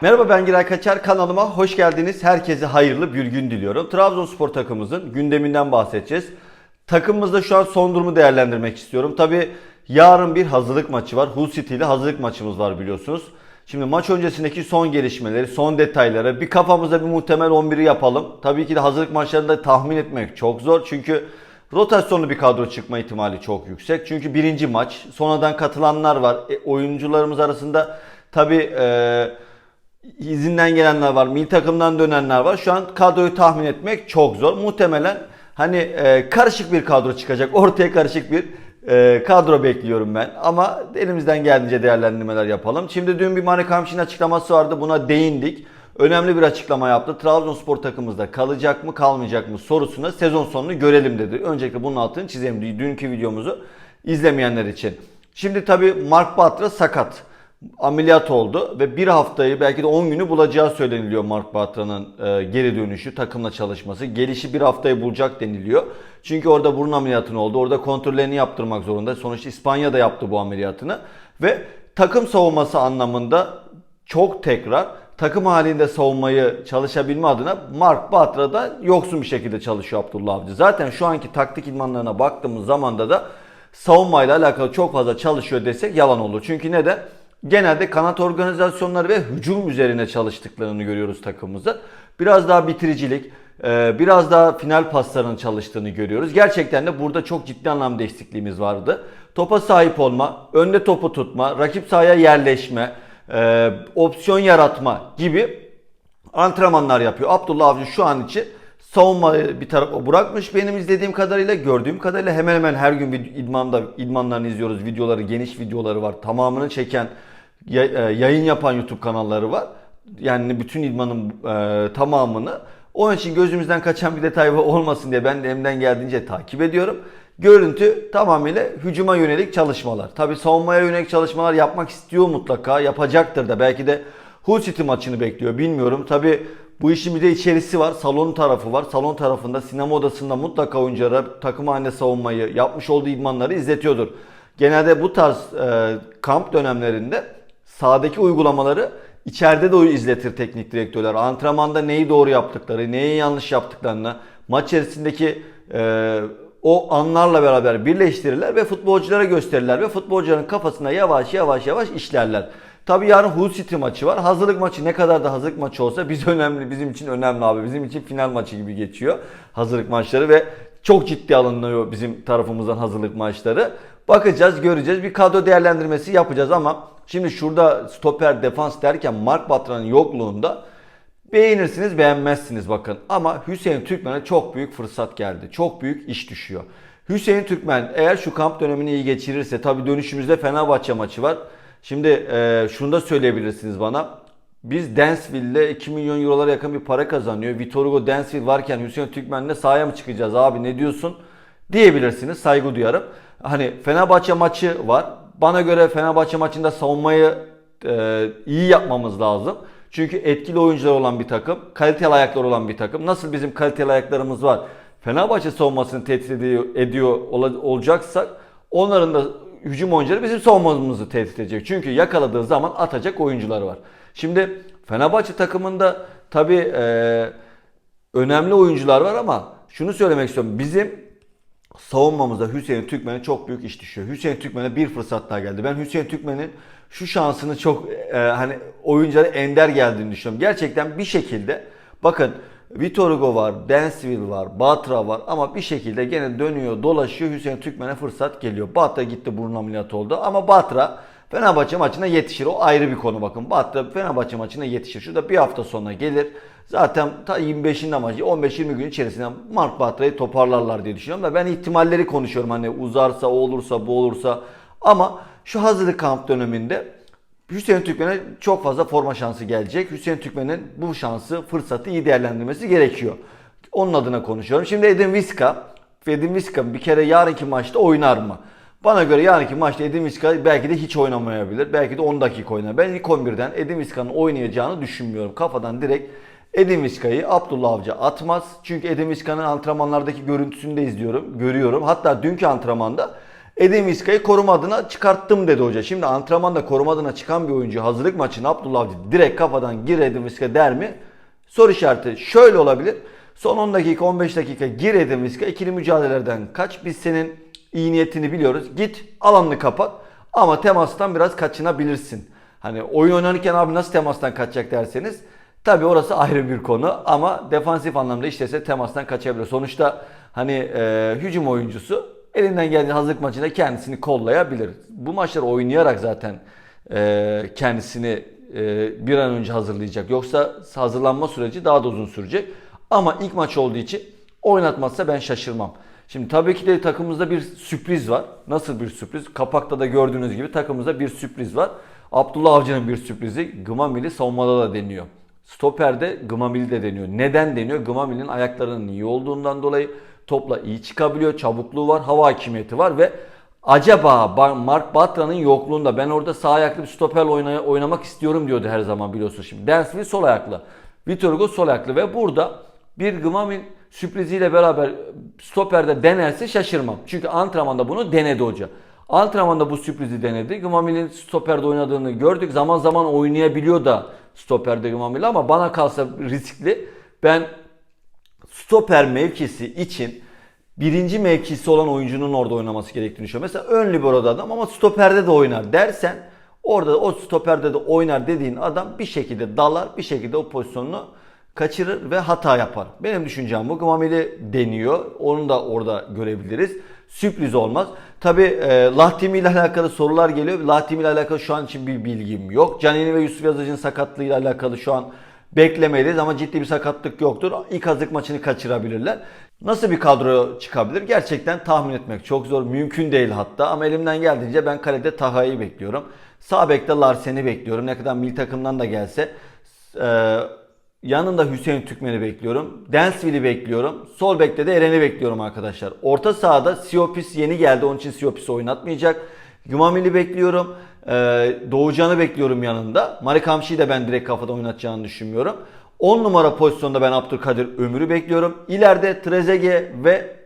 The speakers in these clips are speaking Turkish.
Merhaba ben Giray Kaçar kanalıma hoş geldiniz. Herkese hayırlı bir gün diliyorum. Trabzonspor takımımızın gündeminden bahsedeceğiz. Takımımızda şu an son durumu değerlendirmek istiyorum. Tabi yarın bir hazırlık maçı var. Hull City ile hazırlık maçımız var biliyorsunuz. Şimdi maç öncesindeki son gelişmeleri, son detayları bir kafamızda bir muhtemel 11'i yapalım. Tabii ki de hazırlık maçlarında tahmin etmek çok zor. Çünkü rotasyonlu bir kadro çıkma ihtimali çok yüksek. Çünkü birinci maç. Sonradan katılanlar var. E, oyuncularımız arasında tabii e, izinden gelenler var, milli takımdan dönenler var. Şu an kadroyu tahmin etmek çok zor. Muhtemelen hani e, karışık bir kadro çıkacak. Ortaya karışık bir e, kadro bekliyorum ben. Ama elimizden geldiğince değerlendirmeler yapalım. Şimdi dün bir Mane Kamşin açıklaması vardı. Buna değindik. Önemli bir açıklama yaptı. Trabzonspor takımımızda kalacak mı kalmayacak mı sorusuna sezon sonunu görelim dedi. Öncelikle bunun altını çizelim. Dünkü videomuzu izlemeyenler için. Şimdi tabii Mark Batra sakat ameliyat oldu ve bir haftayı belki de 10 günü bulacağı söyleniliyor Mark Batra'nın e, geri dönüşü, takımla çalışması. Gelişi bir haftayı bulacak deniliyor. Çünkü orada burun ameliyatını oldu. Orada kontrollerini yaptırmak zorunda. Sonuçta İspanya'da yaptı bu ameliyatını. Ve takım savunması anlamında çok tekrar takım halinde savunmayı çalışabilme adına Mark Batra'da yoksun bir şekilde çalışıyor Abdullah Avcı. Zaten şu anki taktik idmanlarına baktığımız zamanda da savunmayla alakalı çok fazla çalışıyor desek yalan olur. Çünkü neden? Genelde kanat organizasyonları ve hücum üzerine çalıştıklarını görüyoruz takımımızda. Biraz daha bitiricilik, e, biraz daha final paslarının çalıştığını görüyoruz. Gerçekten de burada çok ciddi anlamda eksikliğimiz vardı. Topa sahip olma, önde topu tutma, rakip sahaya yerleşme, e, opsiyon yaratma gibi antrenmanlar yapıyor. Abdullah Avcı şu an için savunmayı bir tarafa bırakmış. Benim izlediğim kadarıyla, gördüğüm kadarıyla hemen hemen her gün idmanda idmanlarını izliyoruz. Videoları, geniş videoları var. Tamamını çeken, yayın yapan YouTube kanalları var. Yani bütün idmanın e, tamamını. Onun için gözümüzden kaçan bir detay olmasın diye ben de elimden geldiğince takip ediyorum. Görüntü tamamıyla hücuma yönelik çalışmalar. Tabi savunmaya yönelik çalışmalar yapmak istiyor mutlaka. Yapacaktır da. Belki de Hull City maçını bekliyor. Bilmiyorum. Tabi bu işin bir de içerisi var. Salon tarafı var. Salon tarafında sinema odasında mutlaka oyunculara takım halinde savunmayı yapmış olduğu idmanları izletiyordur. Genelde bu tarz e, kamp dönemlerinde sahadaki uygulamaları içeride de izletir teknik direktörler. Antrenmanda neyi doğru yaptıkları, neyi yanlış yaptıklarını, maç içerisindeki e, o anlarla beraber birleştirirler ve futbolculara gösterirler ve futbolcuların kafasına yavaş yavaş yavaş işlerler. Tabii yarın Hull maçı var. Hazırlık maçı ne kadar da hazırlık maçı olsa biz önemli, bizim için önemli abi. Bizim için final maçı gibi geçiyor hazırlık maçları ve çok ciddi alınıyor bizim tarafımızdan hazırlık maçları. Bakacağız, göreceğiz. Bir kadro değerlendirmesi yapacağız ama şimdi şurada stoper defans derken Mark Batra'nın yokluğunda beğenirsiniz, beğenmezsiniz bakın. Ama Hüseyin Türkmen'e çok büyük fırsat geldi. Çok büyük iş düşüyor. Hüseyin Türkmen eğer şu kamp dönemini iyi geçirirse tabi dönüşümüzde Fenerbahçe maçı var. Şimdi e, şunu da söyleyebilirsiniz bana. Biz Dansville'de 2 milyon eurolara yakın bir para kazanıyor. Vitor Hugo Dansville varken Hüseyin Türkmen'le sahaya mı çıkacağız abi ne diyorsun? Diyebilirsiniz. Saygı duyarım. Hani Fenerbahçe maçı var. Bana göre Fenerbahçe maçında savunmayı e, iyi yapmamız lazım. Çünkü etkili oyuncular olan bir takım, kaliteli ayaklar olan bir takım. Nasıl bizim kaliteli ayaklarımız var? Fenerbahçe savunmasını tehdit ediyor, ediyor olacaksak onların da hücum oyuncuları bizim savunmamızı tehdit edecek. Çünkü yakaladığı zaman atacak oyuncuları var. Şimdi Fenerbahçe takımında tabi e, önemli oyuncular var ama şunu söylemek istiyorum. Bizim savunmamızda Hüseyin Türkmen'e çok büyük iş düşüyor. Hüseyin Türkmen'e bir fırsat daha geldi. Ben Hüseyin Türkmen'in şu şansını çok e, hani oyunculara ender geldiğini düşünüyorum. Gerçekten bir şekilde bakın Vitor Hugo var, Dansville var, Batra var ama bir şekilde gene dönüyor, dolaşıyor. Hüseyin Türkmen'e fırsat geliyor. Batra gitti burun ameliyatı oldu ama Batra Fenerbahçe maçına yetişir. O ayrı bir konu bakın. Batra Fenerbahçe maçına yetişir. Şurada bir hafta sonra gelir. Zaten ta 25'inde maçı 15-20 gün içerisinde Mark Batra'yı toparlarlar diye düşünüyorum da ben ihtimalleri konuşuyorum. Hani uzarsa, o olursa, bu olursa. Ama şu hazırlık kamp döneminde Hüseyin Türkmen'e çok fazla forma şansı gelecek. Hüseyin Türkmen'in bu şansı, fırsatı iyi değerlendirmesi gerekiyor. Onun adına konuşuyorum. Şimdi Edin Viska. Edin Viska bir kere yarınki maçta oynar mı? Bana göre yarınki maçta Edin Viska belki de hiç oynamayabilir. Belki de 10 dakika oynar. Ben ilk 11'den Edin Viska'nın oynayacağını düşünmüyorum. Kafadan direkt Edin Viska'yı Abdullah Avcı atmaz. Çünkü Edin Viska'nın antrenmanlardaki görüntüsünü de izliyorum, görüyorum. Hatta dünkü antrenmanda Edin Vizca'yı koruma adına çıkarttım dedi hoca. Şimdi antrenmanda koruma adına çıkan bir oyuncu hazırlık maçını Abdullah Avcı direkt kafadan gir Edin Vizca der mi? Soru işareti şöyle olabilir. Son 10 dakika 15 dakika gir Edin Vizca ikili mücadelelerden kaç. Biz senin iyi niyetini biliyoruz. Git alanını kapat ama temastan biraz kaçınabilirsin. Hani oyun oynanırken abi nasıl temastan kaçacak derseniz tabi orası ayrı bir konu ama defansif anlamda işlese temastan kaçabilir. Sonuçta hani e, hücum oyuncusu elinden geldiği hazırlık maçında kendisini kollayabilir. Bu maçları oynayarak zaten e, kendisini e, bir an önce hazırlayacak. Yoksa hazırlanma süreci daha da uzun sürecek. Ama ilk maç olduğu için oynatmazsa ben şaşırmam. Şimdi tabii ki de takımımızda bir sürpriz var. Nasıl bir sürpriz? Kapakta da gördüğünüz gibi takımımızda bir sürpriz var. Abdullah Avcı'nın bir sürprizi Gımamili savunmada da deniyor. Stoperde Gımamili de deniyor. Neden deniyor? Gımamili'nin ayaklarının iyi olduğundan dolayı topla iyi çıkabiliyor. Çabukluğu var, hava hakimiyeti var ve acaba Mark Batra'nın yokluğunda ben orada sağ ayaklı bir stoper oynay- oynamak istiyorum diyordu her zaman biliyorsunuz şimdi. Dansville sol ayaklı. Vitor Hugo sol ayaklı ve burada bir Gmamil sürpriziyle beraber stoperde denerse şaşırmam. Çünkü antrenmanda bunu denedi hoca. Antrenmanda bu sürprizi denedi. Gmamil'in stoperde oynadığını gördük. Zaman zaman oynayabiliyor da stoperde Gmamil ama bana kalsa riskli. Ben stoper mevkisi için birinci mevkisi olan oyuncunun orada oynaması gerektiğini düşünüyorum. Mesela ön libero'da adam ama stoperde de oynar dersen orada o stoperde de oynar dediğin adam bir şekilde dalar bir şekilde o pozisyonunu kaçırır ve hata yapar. Benim düşüncem bu. Gmamili deniyor. Onu da orada görebiliriz. Sürpriz olmaz. Tabi e, Lahtimi ile alakalı sorular geliyor. Lahtimi ile alakalı şu an için bir bilgim yok. Canini ve Yusuf Yazıcı'nın sakatlığıyla alakalı şu an beklemeyiz ama ciddi bir sakatlık yoktur. İlk hazırlık maçını kaçırabilirler. Nasıl bir kadro çıkabilir? Gerçekten tahmin etmek çok zor. Mümkün değil hatta ama elimden geldiğince ben kalede Taha'yı bekliyorum. Sağ bekte Larsen'i bekliyorum. Ne kadar mil takımdan da gelse. Ee, yanında Hüseyin Türkmen'i bekliyorum. Densville'i bekliyorum. Sol bekte de Eren'i bekliyorum arkadaşlar. Orta sahada Siopis yeni geldi. Onun için Siopis'i oynatmayacak. Gumamil'i bekliyorum. Ee, Doğucan'ı bekliyorum yanında. Marek Hamşi'yi de ben direkt kafada oynatacağını düşünmüyorum. 10 numara pozisyonda ben Abdülkadir Ömür'ü bekliyorum. İleride Trezege ve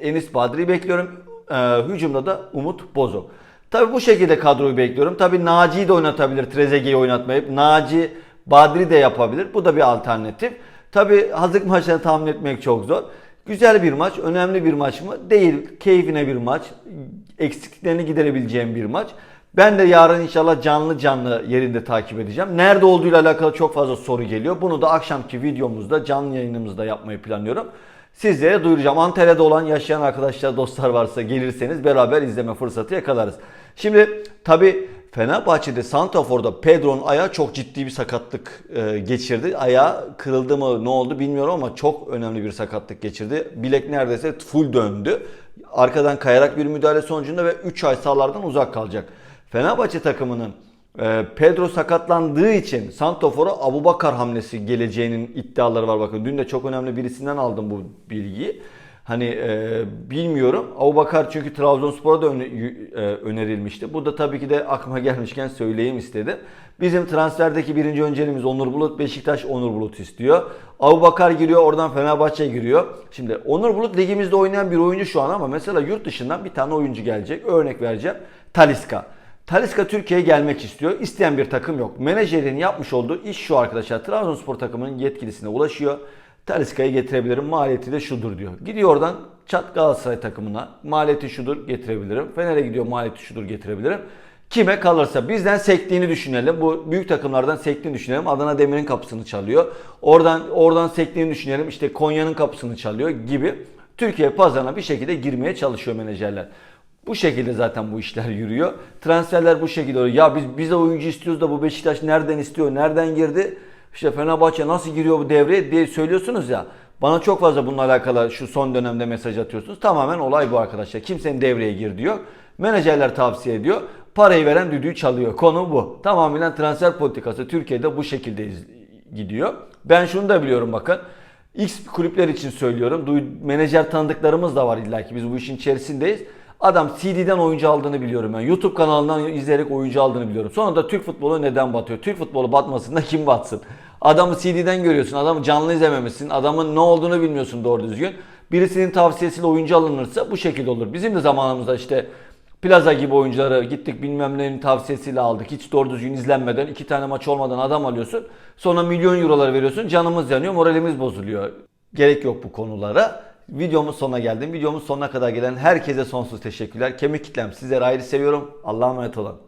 Enis Badri'yi bekliyorum. Ee, hücumda da Umut Bozok. Tabi bu şekilde kadroyu bekliyorum. Tabi Naci'yi de oynatabilir. Trezege'yi oynatmayıp. Naci Badri de yapabilir. Bu da bir alternatif. Tabi hazırlık maçlarını tahmin etmek çok zor. Güzel bir maç, önemli bir maç mı? Değil. Keyfine bir maç. Eksikliklerini giderebileceğim bir maç. Ben de yarın inşallah canlı canlı yerinde takip edeceğim. Nerede olduğuyla alakalı çok fazla soru geliyor. Bunu da akşamki videomuzda canlı yayınımızda yapmayı planlıyorum. Sizlere duyuracağım. Antalya'da olan yaşayan arkadaşlar, dostlar varsa gelirseniz beraber izleme fırsatı yakalarız. Şimdi tabi Fenerbahçe'de Santrafor'da Pedro'nun ayağı çok ciddi bir sakatlık e, geçirdi. Ayağı kırıldı mı ne oldu bilmiyorum ama çok önemli bir sakatlık geçirdi. Bilek neredeyse full döndü. Arkadan kayarak bir müdahale sonucunda ve 3 ay sahalardan uzak kalacak. Fenerbahçe takımının e, Pedro sakatlandığı için Santofor'a Abubakar hamlesi geleceğinin iddiaları var. Bakın dün de çok önemli birisinden aldım bu bilgiyi. Hani e, bilmiyorum. Abubakar çünkü Trabzonspor'a da öne, e, önerilmişti. Bu da tabii ki de aklıma gelmişken söyleyeyim istedim. Bizim transferdeki birinci önceliğimiz Onur Bulut. Beşiktaş Onur Bulut istiyor. Abubakar giriyor oradan Fenerbahçe giriyor. Şimdi Onur Bulut ligimizde oynayan bir oyuncu şu an ama mesela yurt dışından bir tane oyuncu gelecek. Örnek vereceğim. Taliska. Taliska Türkiye'ye gelmek istiyor. İsteyen bir takım yok. Menajerin yapmış olduğu iş şu arkadaşlar. Trabzonspor takımının yetkilisine ulaşıyor. Taliska'yı getirebilirim. Maliyeti de şudur diyor. Gidiyor oradan Çat Galatasaray takımına. Maliyeti şudur getirebilirim. Fener'e gidiyor maliyeti şudur getirebilirim. Kime kalırsa bizden sektiğini düşünelim. Bu büyük takımlardan sektiğini düşünelim. Adana Demir'in kapısını çalıyor. Oradan oradan sektiğini düşünelim. İşte Konya'nın kapısını çalıyor gibi. Türkiye pazarına bir şekilde girmeye çalışıyor menajerler. Bu şekilde zaten bu işler yürüyor. Transferler bu şekilde oluyor. Ya biz biz de oyuncu istiyoruz da bu Beşiktaş nereden istiyor? Nereden girdi? İşte Fenerbahçe nasıl giriyor bu devreye diye söylüyorsunuz ya. Bana çok fazla bununla alakalı şu son dönemde mesaj atıyorsunuz. Tamamen olay bu arkadaşlar. Kimsenin devreye gir diyor. Menajerler tavsiye ediyor. Parayı veren düdüğü çalıyor. Konu bu. Tamamen transfer politikası Türkiye'de bu şekilde gidiyor. Ben şunu da biliyorum bakın. X kulüpler için söylüyorum. Duy- Menajer tanıdıklarımız da var illa ki. Biz bu işin içerisindeyiz. Adam CD'den oyuncu aldığını biliyorum ben. YouTube kanalından izleyerek oyuncu aldığını biliyorum. Sonra da Türk futbolu neden batıyor? Türk futbolu batmasın da kim batsın? Adamı CD'den görüyorsun. Adamı canlı izlememişsin. Adamın ne olduğunu bilmiyorsun doğru düzgün. Birisinin tavsiyesiyle oyuncu alınırsa bu şekilde olur. Bizim de zamanımızda işte Plaza gibi oyuncuları gittik bilmem neyin tavsiyesiyle aldık. Hiç doğru düzgün izlenmeden iki tane maç olmadan adam alıyorsun. Sonra milyon eurolar veriyorsun. Canımız yanıyor, moralimiz bozuluyor. Gerek yok bu konulara. Videomuz sonuna geldim. Videomuz sonuna kadar gelen herkese sonsuz teşekkürler. Kemik kitlem sizleri ayrı seviyorum. Allah'a emanet olun.